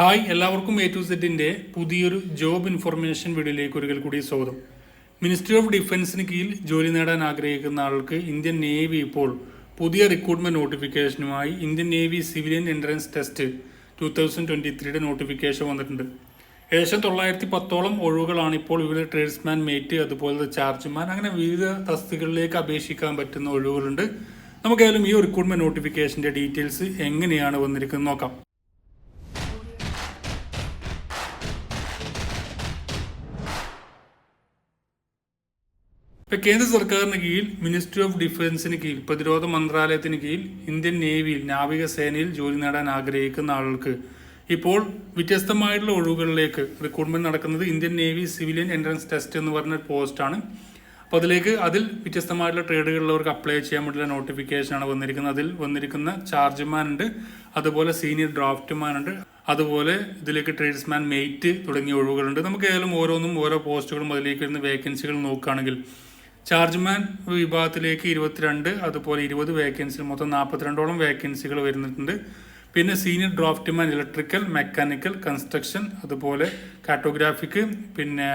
Hi എല്ലാവർക്കും A to സെറ്റിന്റെ പുതിയൊരു ജോബ് ഇൻഫർമേഷൻ വീഡിയോയിലേക്ക് ഒരിക്കൽ കൂടി സ്വാഗതം. മിനിസ്ട്രി ഓഫ് ഡിഫൻസിന് കീഴിൽ ജോലി നേടാൻ ആഗ്രഹിക്കുന്ന ആൾക്ക് ഇന്ത്യൻ നേവി ഇപ്പോൾ പുതിയ recruitment നോട്ടിഫിക്കേഷനുമായി Indian navy civilian entrance test two thousand twenty ത്രീയുടെ നോട്ടിഫിക്കേഷൻ വന്നിട്ടുണ്ട്. ഏകദേശം തൊള്ളായിരത്തി പത്തോളം ഒഴിവുകളാണ് ഇപ്പോൾ വിവിധ ട്രേഡ്സ്മാൻ മേറ്റ് അതുപോലെ ചാർജ്മാൻ അങ്ങനെ വിവിധ തസ്തികളിലേക്ക് അപേക്ഷിക്കാൻ പറ്റുന്ന ഒഴിവുകളുണ്ട്. നമുക്കായാലും ഈ റിക്രൂട്ട്മെന്റ് നോട്ടിഫിക്കേഷന്റെ ഡീറ്റെയിൽസ് എങ്ങനെയാണ് വന്നിരിക്കുന്നത് നോക്കാം. ഇപ്പൊ കേന്ദ്ര സർക്കാരിന് കീഴിൽ മിനിസ്ട്രി ഓഫ് ഡിഫൻസിന് കീഴിൽ പ്രതിരോധ മന്ത്രാലയത്തിന് കീഴിൽ ഇന്ത്യൻ നേവിയിൽ നാവികസേനയിൽ ജോലി നേടാൻ ആഗ്രഹിക്കുന്ന ആളുകൾക്ക് ഇപ്പോൾ വ്യത്യസ്തമായിട്ടുള്ള ഒഴിവുകളിലേക്ക് റിക്രൂട്ട്മെന്റ് നടക്കുന്നത് Indian navy civilian entrance test എന്ന് പറഞ്ഞ ആണ്. അപ്പോൾ അതിലേക്ക് അതിൽ വ്യത്യസ്തമായിട്ടുള്ള ട്രേഡുകളിലുള്ളവർക്ക് അപ്ലൈ ചെയ്യാൻ വേണ്ടിയുള്ള നോട്ടിഫിക്കേഷനാണ് വന്നിരിക്കുന്നത്. അതിൽ വന്നിരിക്കുന്ന ചാർജ്മാൻ ഉണ്ട് അതുപോലെ സീനിയർ ഡ്രാഫ്റ്റ്മാൻ ഉണ്ട് അതുപോലെ ഇതിലേക്ക് ട്രേഡ്സ്മാൻ മെയ്റ്റ് തുടങ്ങിയ ഒഴിവുകളുണ്ട്. നമുക്ക് ഏതായാലും ഓരോന്നും ഓരോ പോസ്റ്റുകളും അതിലേക്ക് വരുന്ന വേക്കൻസികൾ നോക്കുകയാണെങ്കിൽ ചാർജ്മാൻ വിഭാഗത്തിലേക്ക് ഇരുപത്തിരണ്ട് അതുപോലെ ഇരുപത് വേക്കൻസി മൊത്തം നാൽപ്പത്തിരണ്ടോളം വേക്കൻസികൾ വരുന്നിട്ടുണ്ട് പിന്നെ senior draftsman electrical mechanical construction അതുപോലെ കാറ്റോഗ്രാഫിക്ക് പിന്നെ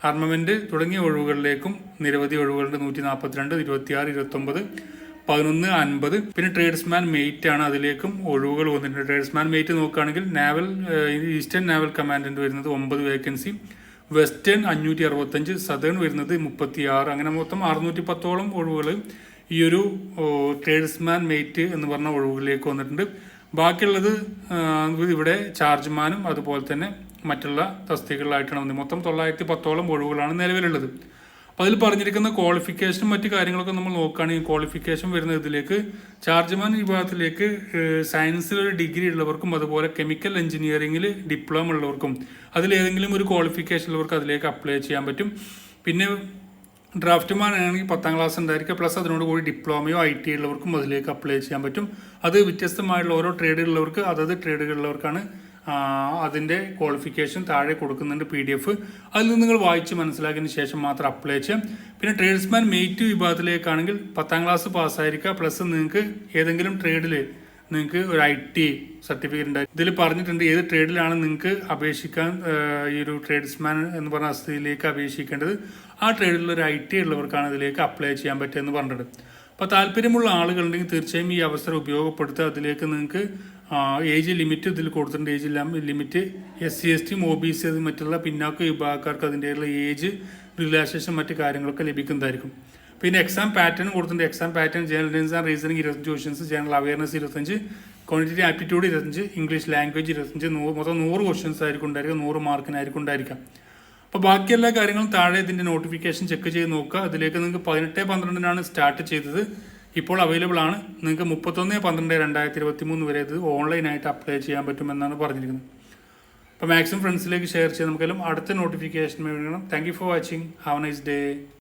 ആർമമെന്റ് തുടങ്ങിയ ഒഴിവുകളിലേക്കും നിരവധി ഒഴിവുകളുണ്ട്. നൂറ്റി നാൽപ്പത്തിരണ്ട് ഇരുപത്തിയാറ് ഇരുപത്തൊമ്പത് പതിനൊന്ന് അൻപത്. പിന്നെ ട്രേഡ്സ്മാൻ മെയ്റ്റ് ആണ് അതിലേക്കും ഒഴിവുകൾ വന്നിട്ടുണ്ട്. ട്രേഡ്സ്മാൻ മെയ്റ്റ് നോക്കുകയാണെങ്കിൽ നാവൽ ഈസ്റ്റേൺ നാവൽ കമാൻഡന്റ് വരുന്നത് ഒമ്പത് വേക്കൻസി വെസ്റ്റേൺ അഞ്ഞൂറ്റി അറുപത്തഞ്ച് സദേൺ വരുന്നത് മുപ്പത്തി ആറ് അങ്ങനെ മൊത്തം അറുന്നൂറ്റി പത്തോളം ഒഴിവുകൾ ഈ ഒരു ട്രേഡ്സ്മാൻ മെയ്റ്റ് എന്ന് പറഞ്ഞ ഒഴിവുകളിലേക്ക് വന്നിട്ടുണ്ട്. ബാക്കിയുള്ളത് ഇവിടെ ചാർജ്മാനും അതുപോലെ തന്നെ മറ്റുള്ള തസ്തികകളിലായിട്ടാണ് വന്നത്. മൊത്തം തൊള്ളായിരത്തി പത്തോളം ഒഴിവുകളാണ് നിലവിലുള്ളത്. അപ്പോൾ അതിൽ പറഞ്ഞിരിക്കുന്ന ക്വാളിഫിക്കേഷനും മറ്റു കാര്യങ്ങളൊക്കെ നമ്മൾ നോക്കുകയാണെങ്കിൽ ക്വാളിഫിക്കേഷൻ വരുന്ന ഇതിലേക്ക് ചാർജ്മാൻ വിഭാഗത്തിലേക്ക് സയൻസിൽ ഒരു ഡിഗ്രി ഉള്ളവർക്കും അതുപോലെ കെമിക്കൽ എഞ്ചിനീയറിംഗിൽ ഡിപ്ലോമ ഉള്ളവർക്കും അതിലേതെങ്കിലും ഒരു ക്വാളിഫിക്കേഷൻ ഉള്ളവർക്ക് അതിലേക്ക് അപ്ലൈ ചെയ്യാൻ പറ്റും. പിന്നെ ഡ്രാഫ്റ്റ്മാൻ ആണെങ്കിൽ പത്താം ക്ലാസ് ഉണ്ടായിരിക്കുക പ്ലസ് അതിനോട് കൂടി ഡിപ്ലോമയോ ഐ ടി ഉള്ളവർക്കും അതിലേക്ക് അപ്ലൈ ചെയ്യാൻ പറ്റും. അത് വ്യത്യസ്തമായിട്ടുള്ള ഓരോ ട്രേഡുകളുള്ളവർക്ക് അതത് ട്രേഡുകളുള്ളവർക്കാണ് ആ, അതിന്റെ ക്വാളിഫിക്കേഷൻ താഴെ കൊടുക്കുന്നുണ്ട് പി ഡി എഫ് അതിൽ നിന്ന് നിങ്ങൾ വായിച്ച് മനസ്സിലാക്കിയതിന് ശേഷം മാത്രം അപ്ലൈ ചെയ്യാം പിന്നെ ട്രേഡ്സ്മാൻ മെയ്റ്റ് വിഭാഗത്തിലേക്കാണെങ്കിൽ പത്താം ക്ലാസ് പാസ്സായിരിക്കുക പ്ലസ് നിങ്ങൾക്ക് ഏതെങ്കിലും ട്രേഡിൽ നിങ്ങൾക്ക് ഒരു ഐ ടി സർട്ടിഫിക്കറ്റ് ഉണ്ട്. ഇതിൽ പറഞ്ഞിട്ടുണ്ട് ഏത് ട്രേഡിലാണ് നിങ്ങൾക്ക് അപേക്ഷിക്കാൻ ഈ ഒരു ട്രേഡ്സ്മാൻ എന്ന് പറഞ്ഞ അവസ്ഥയിലേക്ക് അപേക്ഷിക്കേണ്ടത്. ആ ട്രേഡിലുള്ള ഒരു ഐ ടി ഉള്ളവർക്കാണ് ഇതിലേക്ക് അപ്ലൈ ചെയ്യാൻ പറ്റുക എന്ന് പറഞ്ഞിട്ടുണ്ട്. അപ്പോൾ താല്പര്യമുള്ള ആളുകളുണ്ടെങ്കിൽ തീർച്ചയായും ഈ അവസരം ഉപയോഗപ്പെടുത്തുക. അതിലേക്ക് നിങ്ങൾക്ക് ഏജ് ലിമിറ്റ് ഇതിൽ കൊടുത്തിട്ടുണ്ട്. Age limit S C S ടിയും ഒ ബി സി മറ്റുള്ള പിന്നാക്ക വിഭാഗക്കാർക്ക് അതിന്റെയുള്ള ഏജ് റിലാക്സേഷൻ മറ്റു കാര്യങ്ങളൊക്കെ ലഭിക്കുന്നതായിരിക്കും. പിന്നെ എക്സാം പാറ്റേൺ കൊടുത്തിട്ടുണ്ട്. Exam pattern general intelligence and reasoning ഇരുപത്തഞ്ച് ക്വസ്റ്റൻസ് ജനറൽ അവയർനെസ് ഇരുപത്തഞ്ച് ക്വാണ്ടിറ്റി ആപ്റ്റിറ്റ്യൂഡ് ഇരുപത്തഞ്ച് ഇംഗ്ലീഷ് ലാംഗ്വേജ് ഇരുപത്തഞ്ച് നൂറ് മൊത്തം നൂറ് ക്വസ്റ്റൻസ് ആയിരിക്കും ഉണ്ടായിരിക്കുക. നൂറ് മാർക്കിനായിരിക്കും ഉണ്ടായിരിക്കാം അപ്പോൾ ബാക്കി എല്ലാ കാര്യങ്ങളും താഴെ ഇതിന്റെ നോട്ടിഫിക്കേഷൻ ചെക്ക് ചെയ്ത് നോക്കുക. അതിലേക്ക് നിങ്ങൾക്ക് പതിനെട്ട് പന്ത്രണ്ടിനാണ് സ്റ്റാർട്ട് ചെയ്തത്. ഇപ്പോൾ അവൈലബിൾ ആണ്. നിങ്ങൾക്ക് മുപ്പത്തൊന്ന് പന്ത്രണ്ട് രണ്ടായിരത്തി ഇരുപത്തി മൂന്ന് വരെ ഇത് ഓൺലൈനായിട്ട് അപ്ലൈ ചെയ്യാൻ പറ്റുമെന്നാണ് പറഞ്ഞിരിക്കുന്നത്. അപ്പോൾ മാക്സിമം ഫ്രണ്ട്സിലേക്ക് ഷെയർ ചെയ്യാൻ നമുക്കെല്ലാം അടുത്ത നോട്ടിഫിക്കേഷൻ വേണം. Thank you for watching have nice day